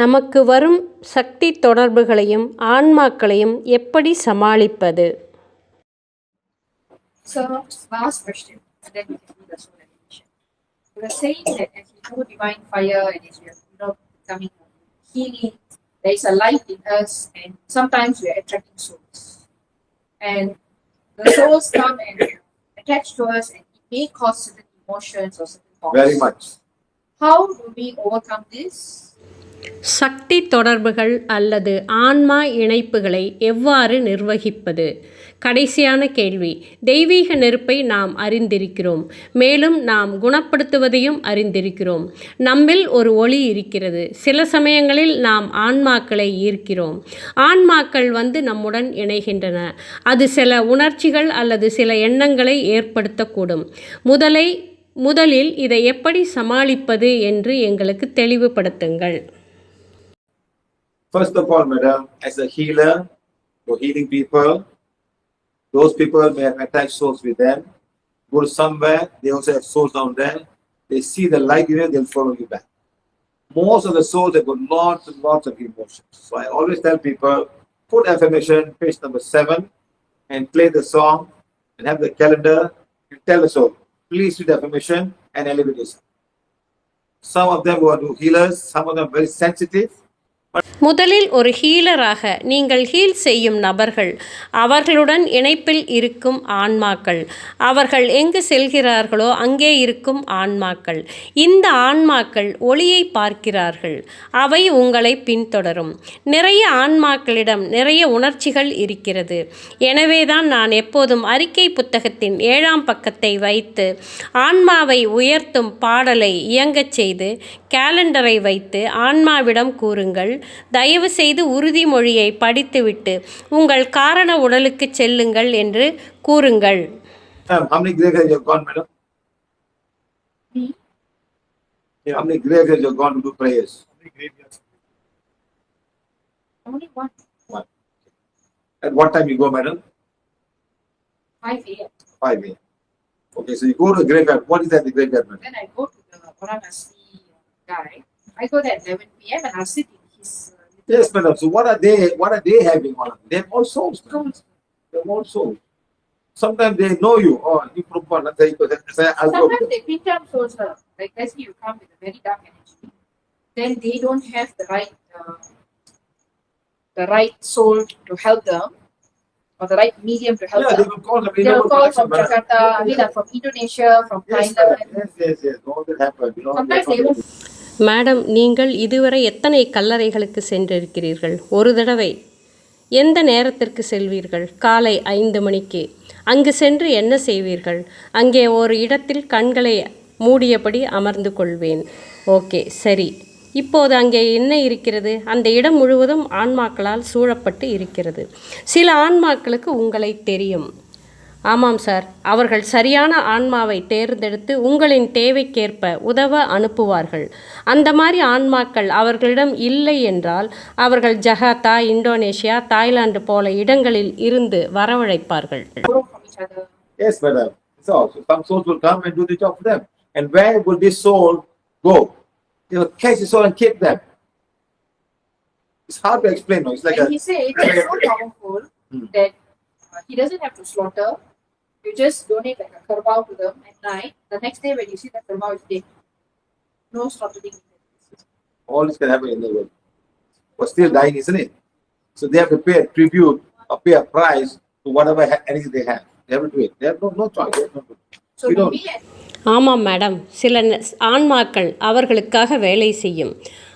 நமக்கு வரும் சக்தி தொடர்புகளையும் ஆன்மாக்களையும் எப்படி சமாளிப்பது So, last question, and then we can do the soul animation. You were saying that as we know divine fire and as we are, you know, becoming healing, there is a light in us, and sometimes we are attracting souls. And the souls come and attach to us, and it may cause certain emotions or certain thoughts. Very much. How do we overcome this? சக்தி தொடர்புகள் அல்லது ஆன்மா இணைப்புகளை எவ்வாறு நிர்வகிப்பது? கடைசியான கேள்வி. தெய்வீக நெருப்பை நாம் அறிந்திருக்கிறோம். மேலும் நாம் குணப்படுத்துவதையும் அறிந்திருக்கிறோம். நம்மில் ஒரு ஒளி இருக்கிறது. சில சமயங்களில் நாம் ஆன்மாக்களை ஈர்க்கிறோம். ஆன்மாக்கள் வந்து நம்முடன் இணைகின்றன. அது சில உணர்ச்சிகள் அல்லது சில எண்ணங்களை ஏற்படுத்தக்கூடும். முதலை முதலில் இதை எப்படி சமாளிப்பது என்று எங்களுக்கு தெளிவுபடுத்துங்கள். First of all, madam, as a healer, you're healing people. Those people may have attached souls with them. Go somewhere, they also have souls down there. They see the light in you, they'll follow you back. Most of the souls have got lots and lots of emotions. So I always tell people, put affirmation, page number seven, and play the song and have the calendar and tell the soul, please do the affirmation and elevate yourself. Some of them who are healers, some of them very sensitive, முதலில் ஒரு ஹீலராக நீங்கள் heel செய்யும் நபர்கள் அவர்களுடன் இணைப்பில் இருக்கும் ஆன்மாக்கள். அவர்கள் எங்கு செல்கிறார்களோ அங்கே இருக்கும் ஆன்மாக்கள். இந்த ஆன்மாக்கள் ஒளியை பார்க்கிறார்கள். அவை உங்களை பின்தொடரும். நிறைய ஆன்மாக்களிடம் நிறைய உணர்ச்சிகள் இருக்கிறது. எனவேதான் நான் எப்போதும் அறிக்கை புத்தகத்தின் ஏழாம் பக்கத்தை வைத்து ஆன்மாவை உயர்த்தும் பாடலை இயங்கச் செய்து கேலண்டரை வைத்து ஆன்மாவிடம் கூறுங்கள். தயவு செய்து உறுதிமொழியை படித்துவிட்டு உங்கள் காரண உடலுக்கு செல்லுங்கள் என்று கூறுங்கள்? Yeah, how many graveyards have gone to do prayers? How many graveyards? Only one, At what time you go, madam? five a.m. Five a.m. Okay, so you go to the graveyard. What is that, the graveyard, madam? Then I go to the Varanasi guy. I go there at 11 p.m. and I'll sit uh, Yes, madam. So what are they? What are they having on? They have all souls. madam. They have all souls. Sometimes they know you. Oh, you from one. Let's say, let's say, I'll go. Sometimes they pick up souls, uh, like let's say you come with a very dark energy, then they don't have the right, uh, the right soul to help them, or the right medium to help Yeah, they them. will call them. They will call from Jakarta, I mean, uh, from Indonesia, from Yes, Thailand. yes, yes, yes. All that know. Sometimes they even madam நீங்கள் இதுவரை எத்தனை கல்லறைகளுக்கு சென்றிருக்கிறீர்கள்? ஒரு தடவை. எந்த நேரத்திற்கு செல்வீர்கள்? காலை ஐந்து மணிக்கு. அங்கு சென்று என்ன செய்வீர்கள்? அங்கே ஒரு இடத்தில் கண்களை மூடியபடி அமர்ந்து கொள்வேன். ஓகே சரி. இப்போது அங்கே என்ன இருக்கிறது? அந்த இடம் முழுவதும் ஆன்மாக்களால் சூழப்பட்டு இருக்கிறது. சில ஆன்மாக்களுக்கு உங்களை தெரியும். ஆமாம் சார் அவர்கள் சரியான ஆன்மாவை தேர்ந்தெடுத்து உங்களின் தேவைக்கேற்ப உதவ அனுப்புவார்கள் அந்த மாதிரி ஆன்மாக்கள் அவர்களிடம் இல்லை என்றால் அவர்கள் ஜகாத்தா இந்தோனேஷியா தாய்லாந்து போல இடங்களில் இருந்து வரவழைப்பார்கள் borrow from each other. Yes, madam. So, so some souls will come and do the job for them. And where will this soul go? They will catch the soul and keep them. It's hard to explain. No? It's like and a he said it's so powerful Hmm. that uh, he doesn't have to slaughter. You just donate like a kerbau to them at night. The next day when you see the kerbau is dead. No slaughtering. all this can happen in the world. But still dying, isn't it? So they have to pay a tribute or pay a price to whatever ha- anything they have. They have to do it. They have no, no choice. They have no- So We don't- ஆமாம் madam சில ந- ஆன்மாக்கள் அவர்களுக்காக வேலை செய்யும்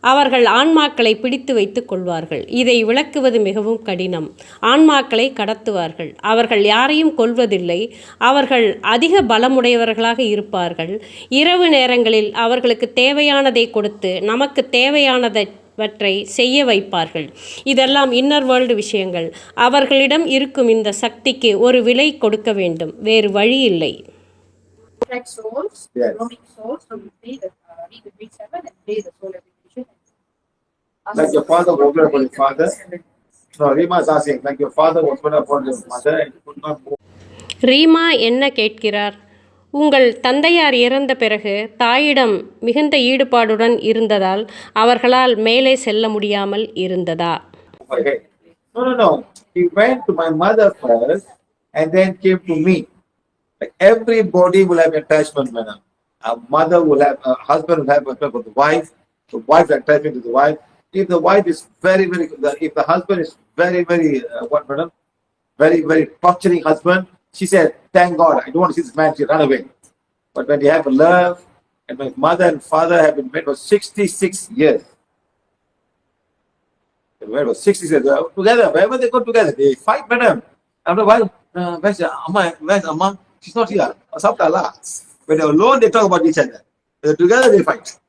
அவர்கள் ஆன்மாக்களை பிடித்து வைத்துக் கொள்வார்கள். இதை விளக்குவது மிகவும் கடினம். ஆன்மாக்களை கடத்துவார்கள். அவர்கள் யாரையும் கொல்வதில்லை. அவர்கள் அதிக பலமுடையவர்களாக இருப்பார்கள். இரவு நேரங்களில் அவர்களுக்கு தேவையானதை கொடுத்து நமக்கு தேவையானதை வற்றை செய்ய வைப்பார்கள். இதெல்லாம் இன்னர் வேர்ல்டு விஷயங்கள். அவர்களிடம் இருக்கும் இந்த சக்திக்கு ஒரு விலை கொடுக்க வேண்டும். வேறு வழி இல்லை. Souls, Yes. roaming souls, so we play the, uh, read the grade seven and play the soul evolution. Like your father was good about your father? No, Rima is asking, like your father was good about your mother and you could not move. Reema என்ன கேட்கிறார் உங்கள் தந்தையார் இறந்த பிறகு தாயிடம் மிகுந்த ஈடுபாடுடன் இருந்ததால் அவர்களால் மேலே செல்ல முடியாமல் இருந்ததா. No, no, no. He went to my mother first and then came to me. Like everybody will have attachment, madam. A mother will have, a husband will have attachment for the wife, the wife attachment to the wife. If the wife is very, very, if the husband is very, very, uh, what, madam? Very, very torturing husband, she said, thank God, I don't want to see this man, she run away. But when they have love, and my mother and father have been married for 66 years. They were about 60 years uh, together. Wherever they go together, they fight, madam. After a while, uh, where's Amma? Where's Amma? She's not here. When they're alone, they talk about each other. When they're together, they fight.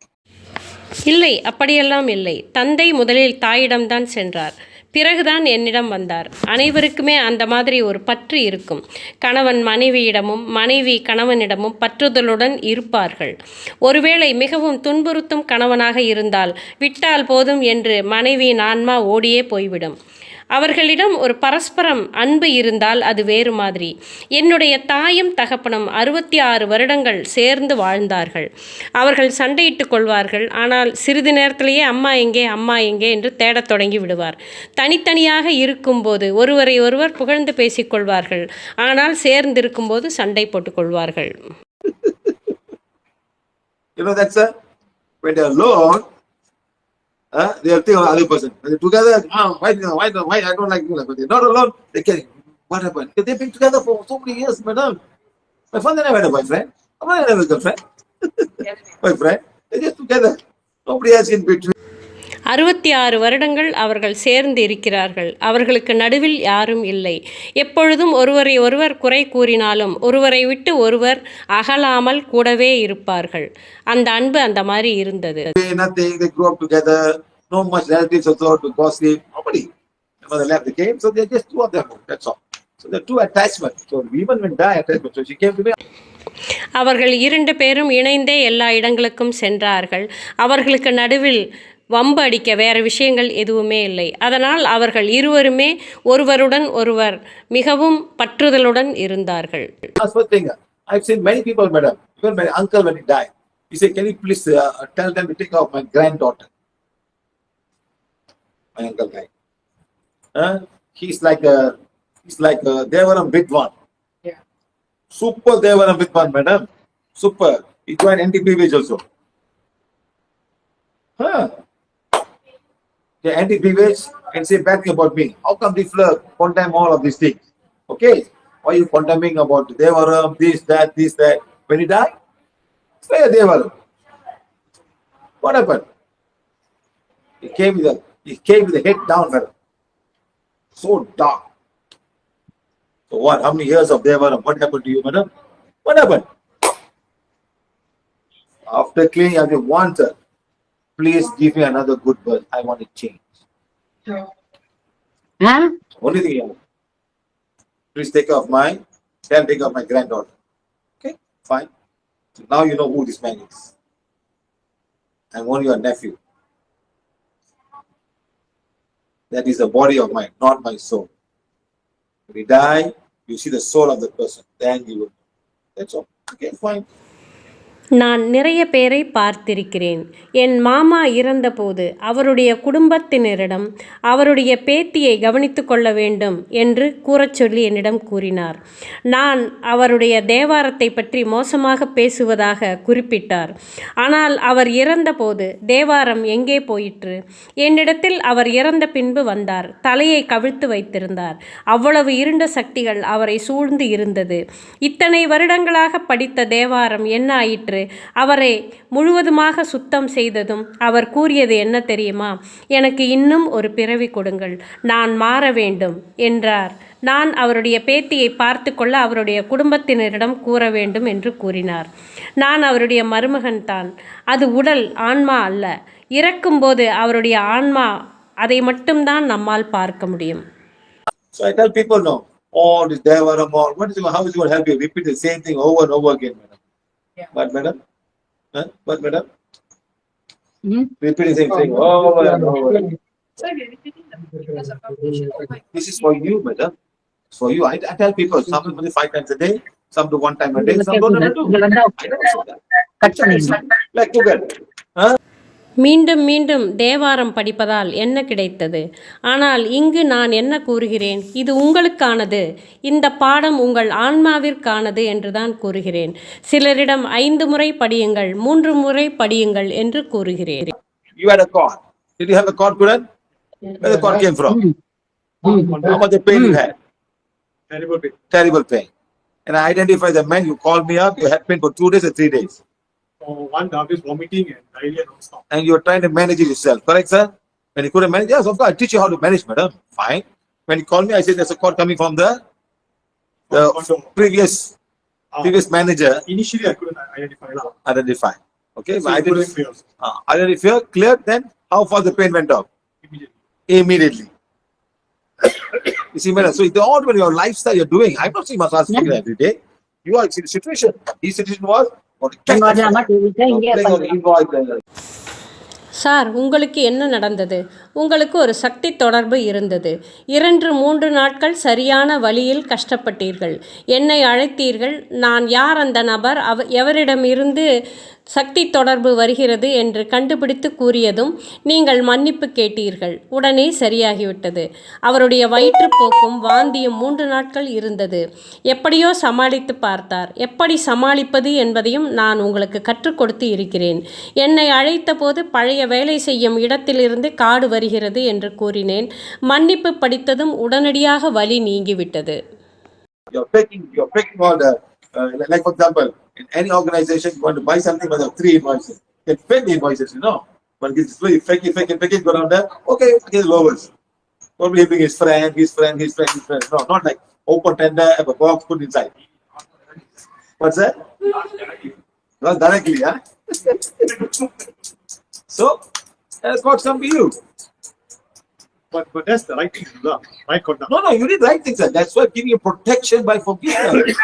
இல்லை அப்படியெல்லாம் இல்லை. தந்தை முதலில் தாயிடம்தான் சென்றார். பிறகுதான் என்னிடம் வந்தார். அனைவருக்குமே அந்த மாதிரி ஒரு பற்று இருக்கும். கணவன் மனைவியிடமும் மனைவி கணவனிடமும் பற்றுதலுடன் இருப்பார்கள். ஒருவேளை மிகவும் துன்புறுத்தும் கணவனாக இருந்தால் விட்டால் போதும் என்று மனைவியின் ஆன்மா ஓடியே போய்விடும். அவர்களிடம் ஒரு பரஸ்பரம் அன்பு இருந்தால் அது வேறு மாதிரி. என்னுடைய தாயும் தகப்பனும் அறுபத்தி ஆறு வருடங்கள் சேர்ந்து வாழ்ந்தார்கள். அவர்கள் சண்டையிட்டுக் கொள்வார்கள். ஆனால் சிறிது நேரத்திலேயே அம்மா எங்கே அம்மா எங்கே என்று தேடத் தொடங்கி விடுவார். தனித்தனியாக இருக்கும்போது ஒருவரை ஒருவர் புகழ்ந்து பேசிக்கொள்வார்கள் ஆனால் சேர்ந்து இருக்கும்போது சண்டை போட்டுக்கொள்வார்கள் You know that's a when they're alone, uh, they'll think of other person. When they're together, ah, why, why, why, I don't like you. But they're not alone, they can. What happened? They've been together for so many years, madam. My father never had a boyfriend. My mother never had a girlfriend. boyfriend. They're just together. Nobody else in between. அறுபத்தி ஆறு வருடங்கள் அவர்கள் சேர்ந்து இருக்கிறார்கள் அவர்களுக்கு நடுவில் யாரும் இல்லை எப்பொழுதும் ஒருவரை ஒருவர் குறை கூறினாலும் ஒருவரை விட்டு ஒருவர் அகலாமல் கூடவே இருப்பார்கள் அந்த அன்பு அந்த மாதிரி இருந்தது They nothing, they grew up together, no much relatives also to gossip, nobody. My mother left the game, so they're just two of them, that's all. So the two attachments. So even when die attachment, so she came to me. அவர்கள் இரண்டு பேரும் இணைந்தே எல்லா இடங்களுக்கும் சென்றார்கள் அவர்களுக்கு நடுவில் வம்பு அடிக்க வேறு விஷயங்கள் எதுவுமே இல்லை அதனால் அவர்கள் இருவருமே ஒருவருடன் ஒருவர் மிகவும் பற்றுதலுடன் இருந்தார்கள் That's one thing. I've seen many people, madam, even my uncle when he died, he said, can you please uh, tell them to take off my granddaughter? My uncle died. Uh, he's like a, he's like a Devaram Vidwan. Yeah. Super Devaram Vidwan, madam. Super. He joined NTPVH also. Huh. The NTPVH can say bad thing about me. How come this flirt condemn all of these things? Okay. Why you condemning about Devaram, this, that, this, that? When he died, say Devaram. What happened? He came with a he came with the head down, madam. So dark. So what? How many years of Devaram? What happened to you, madam? What happened? After cleaning, I said, once, sir, please give me another good birth. I want to change. Huh? Only thing want. Please take care of my, then take care of my granddaughter. Okay, fine. So now you know who this man is. I'm only your nephew. That is the body of mine, not my soul. When we die, you see the soul of the person. Then you will. That's all. Okay, fine. நான் நிறைய பேரை பார்த்திருக்கிறேன். என் மாமா இறந்தபோது அவருடைய குடும்பத்தினரிடம் அவருடைய பேத்தியை கவனித்து கொள்ள வேண்டும் என்று கூறச் சொல்லி என்னிடம் கூறினார். நான் அவருடைய தேவாரத்தை பற்றி மோசமாக பேசுவதாக குறிப்பிட்டார். ஆனால் அவர் இறந்தபோது தேவாரம் எங்கே போயிற்று? என்னிடத்தில் அவர் இறந்த பின்பு வந்தார். தலையை கவிழ்த்து வைத்திருந்தார். அவ்வளவு இருண்ட சக்திகள் அவரை சூழ்ந்து இருந்தது. இத்தனை வருடங்களாக படித்த தேவாரம் என்ன ஆயிற்று? அவரை முழுவதுமாக சுத்தம் செய்ததும் அவர் கூறியது என்ன தெரியுமா எனக்கு இன்னும் ஒரு பிறவி கொடுங்கள் நான் மாற வேண்டும் என்றார் நான் அவருடைய பேத்தியை பார்த்து கொள்ள அவருடைய குடும்பத்தினரிடம் கூற வேண்டும் என்று கூறினார் நான் அவருடைய மருமகன் தான் அது உடல் ஆன்மா அல்ல இறக்கும்போது அவருடைய ஆன்மா அதை மட்டும்தான் நம்மால் பார்க்க முடியும் So I tell people no. All this Devaram, what is it, how is it going to help you? Repeat the same thing over and over again, Man. Yeah. But madam, huh? But madam, Hmm? repeat the same thing over and over. again. We're repeating the because of foundation. Oh This is for you, madam. It's for you. I, I tell people some do it five times a day, some do one time a day, some don't ever do. I never say that. Like, like together. மீண்டும் மீண்டும் தேவாரம் படிப்பதால் என்ன கிடைத்தது ஆனால் இங்கு நான் என்ன கூறுகிறேன் இது உங்களுக்கானது இந்த பாடம் உங்கள் ஆன்மாவிற்கானது என்றுதான் கூறுகிறேன் சிலரிடம் ஐந்து முறை படியுங்கள் மூன்று முறை படியுங்கள் என்று கூறுகிறேன் You had a cord. Did you have a cord, Kuran? Where the cord came from? How much the pain you had? Terrible pain. Terrible pain. And I identify the man, you called me up, you had pain for two days or three days. For one day, I was vomiting and diarrhea non-stop. And you're trying to manage it yourself, correct, sir? When you couldn't manage, yes, of course, I teach you how to manage, madam. Fine. When you call me, I said there's a call coming from the the previous Uh, previous manager Initially, I couldn't identify lah. identify. Okay, So but I couldn't identify, feel also, uh, identify clear, then how far the pain went off? immediately. Immediately. you see, madam, so the odd when your lifestyle you're doing, I'm not saying massage yeah. every day. You are in a situation. His situation was sir உங்களுக்கு என்ன நடந்தது? உங்களுக்கு ஒரு சக்தி தொடர்பு இருந்தது. இரண்டு மூன்று நாட்கள் சரியான வழியில் கஷ்டப்பட்டீர்கள். என்னை அழைத்தீர்கள். நான் யார் அந்த நபர்? அவ எவரிடமிருந்து சக்தி தொடர்பு வருகிறது என்று கண்டுபிடித்து கூறியதும் நீங்கள் மன்னிப்பு கேட்டீர்கள். உடனே சரியாகிவிட்டது. அவருடைய வயிற்றுப்போக்கும் வாந்தியும் மூன்று நாட்கள் இருந்தது. எப்படியோ சமாளித்து பார்த்தார். எப்படி சமாளிப்பது என்பதையும் நான் உங்களுக்கு கற்றுக் கொடுத்து இருக்கிறேன். என்னை அழைத்தபோது பழைய வேலை செய்யும் இடத்திலிருந்து காடு வருகிறது என்று கூறினேன். மன்னிப்பு படித்ததும் உடனடியாக வலி நீங்கிவிட்டது. You're you're all the, uh, like for example, in any organization, you want to buy something, but there are three invoices. You can fake the invoices, you know. But really fake fake it, fake it, go down there, okay, okay, lowers. Probably he'll his friend, his friend, his friend, his friend. No, not like open tender, have a box, put inside. What's that? Not directly, huh? so, that's got some to you. But but that's the right thing to lah. Right No, no, you did right things, sir. That's why giving you protection by forgiveness.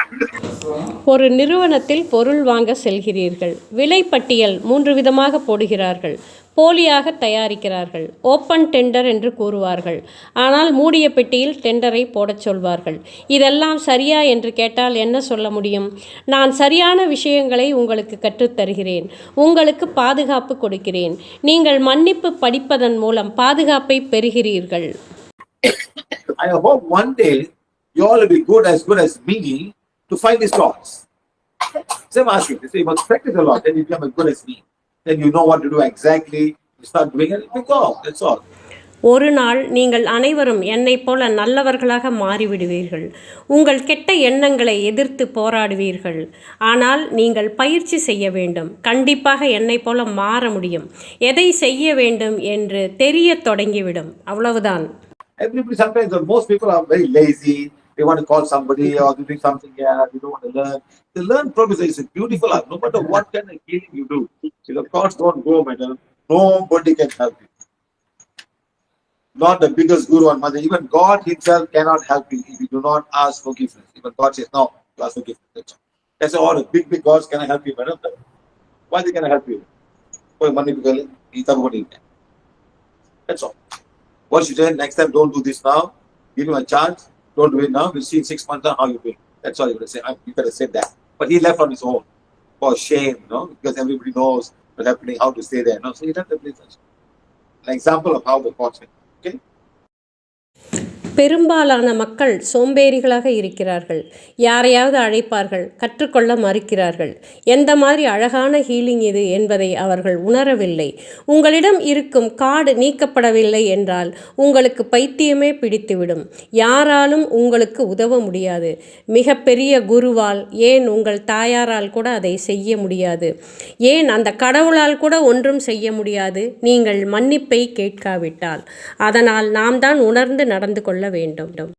ஒரு நிறுவனத்தில் பொருள் வாங்க செல்கிறீர்கள் விலைப்பட்டியல் மூன்று விதமாக போடுகிறார்கள் போலியாக தயாரிக்கிறார்கள். ஓப்பன் டெண்டர் என்று கூறுவார்கள். ஆனால் மூடிய பெட்டியில் டெண்டரை போடச் சொல்வார்கள். இதெல்லாம் சரியா என்று கேட்டால் என்ன சொல்ல முடியும்? நான் சரியான விஷயங்களை உங்களுக்கு கற்றுத் தருகிறேன். உங்களுக்கு பாதுகாப்பு கொடுக்கிறேன். நீங்கள் மன்னிப்பு படிப்பதன் மூலம் பாதுகாப்பை பெறுகிறீர்கள். I hope one day you all will be good as good as me to find these thoughts. Asking. Say you. Must practice a lot, then you become as good as me. Then you know what to do exactly. You start doing it, it go. That's all. ஒரு நாள் நீங்கள் அனைவரும் என்னைப் போல நல்லவர்களாக மாறிவிடுவீர்கள் உங்கள் கெட்ட எண்ணங்களை எதிர்த்து போராடுவீர்கள் ஆனால் நீங்கள் பயிற்சி செய்ய வேண்டும் கண்டிப்பாக என்னைப் போல மாற முடியும் எதை செய்ய வேண்டும் என்று தெரியத் தொடங்கிவிடும் அவ்வளவுதான் Everybody sometimes or most people are very lazy. They want to call somebody or doing something yeah, they don't want to learn. The learn process is a beautiful. art. No matter what kind of healing you do, if the thoughts don't go, madam, nobody can help you. Not the biggest guru or mother, even God Himself cannot help you if you do not ask forgiveness. Even God says, No, you ask forgiveness. That's all. The big, big gods cannot help you, madam. Why they cannot help you? Oh, money because it's about it. That's all. What you say, next time don't do this now. Give him a chance. Don't do it now. We'll see in six months how you feel. That's all you gotta say. You gotta say that. But he left on his own. For shame, no? Because everybody knows what's happening, how to stay there. No, so he left the place. An example of how the courts went. Okay? பெரும்பாலான மக்கள் சோம்பேறிகளாக இருக்கிறார்கள். யாரையாவது அழைப்பார்கள் கற்றுக்கொள்ள மறுக்கிறார்கள். எந்த மாதிரி அழகான ஹீலிங் இது என்பதை அவர்கள் உணரவில்லை. உங்களிடம் இருக்கும் காடு நீக்கப்படவில்லை என்றால் உங்களுக்கு பைத்தியமே பிடித்துவிடும். யாராலும் உங்களுக்கு உதவ முடியாது. மிகப்பெரிய குருவால் ஏன் உங்கள் தாயாரால் கூட அதை செய்ய முடியாது? ஏன் அந்த கடவுளால் கூட ஒன்றும் செய்ய முடியாது? நீங்கள் மன்னிப்பை கேட்காவிட்டால். அதனால் நாம் தான் உணர்ந்து நடந்து கொள்ள வேண்டும்.